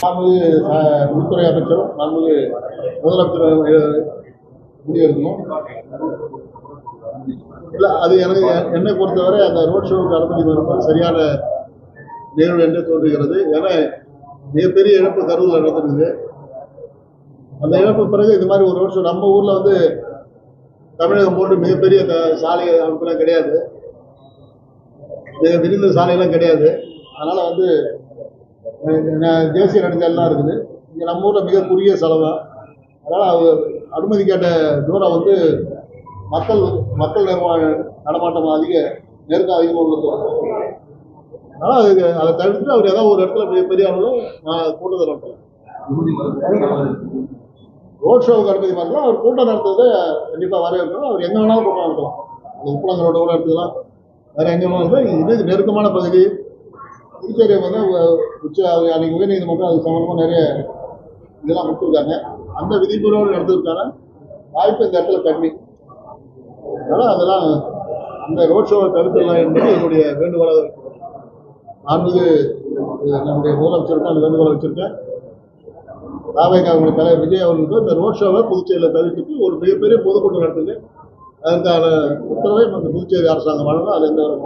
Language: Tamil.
நமது உள்துறை அமைச்சரும் நமது முதலமைச்சரும் முடிவெடுக்கணும். இல்லை அது எனக்கு என்னை பொறுத்தவரை அந்த ரோட் ஷோவுக்கு அனுமதி மறுப்பது சரியான நிகழ்வு என்று தோன்றுகிறது. ஏன்னா மிகப்பெரிய இழப்பு கருவில் நடந்திருக்குது. அந்த இழப்பு பிறகு இது மாதிரி ஒரு ரோட் ஷோ நம்ம ஊரில் வந்து தமிழகம் போன்று மிகப்பெரிய க- சாலை அமைப்புலாம் கிடையாது. மிக விரிந்த சாலையெல்லாம் கிடையாது. அதனால் வந்து தேசிய நெடுஞ்சாலாம் இருக்குது. இங்கே நம்ம ஊரில் மிக குறுகிய செலவு தான். அதனால் அவர் அனுமதி கேட்ட தூரம் வந்து மக்கள் மக்கள் நிர்வாக நடமாட்டம் அதிக நெருக்கம் அதிகமாக உள்ளது. அதனால் அதுக்கு அதை தவிர்த்து அவர் ஏதாவது ஒரு இடத்துல பெரிய அளவில் நான் கூட்டத்தை நடத்தலாம் ரோட் ஷோவுக்கு அனுமதி பார்க்கலாம். அவர் கூட்டம் நடத்துறதை கண்டிப்பாக வரவேற்கணும். அவர் எங்கே வேணாலும் கூட்டம் நடத்தலாம். அந்த உப்பளங்களோட கூட எடுத்துக்கலாம். வேறு எங்கே வேணாலும் இது நெருக்கமான பகுதி. புதுச்சேரி வந்து உச்ச அன்னைக்கு உயர்நீதிமன்றம் அது சம்மந்தமாக நிறைய இதெல்லாம் கொடுத்துருக்காங்க. அந்த விதிமுறையோடு நடத்துறதுக்கான வாய்ப்பு இந்த இடத்துல கம்மி. அதனால் அதெல்லாம் அந்த ரோட் ஷோவை தடுத்துடலாம் என்பது என்னுடைய வேண்டுகோளாக இருக்கிறது. நான்கு நம்முடைய முதலமைச்சருக்கும் அந்த வேண்டுகோளை வச்சிருக்கேன். தாவேக்காவுடைய தலைவர் விஜய் அவர்களுக்கு இந்த ரோட் ஷோவை புதுச்சேரியில் தவிர்த்துட்டு ஒரு மிகப்பெரிய பொதுக்கூட்டம் நடத்துது அதற்கான உத்தரவை நம்ம புதுச்சேரி அரசாங்கம் வழங்கும் அது எந்த ஒரு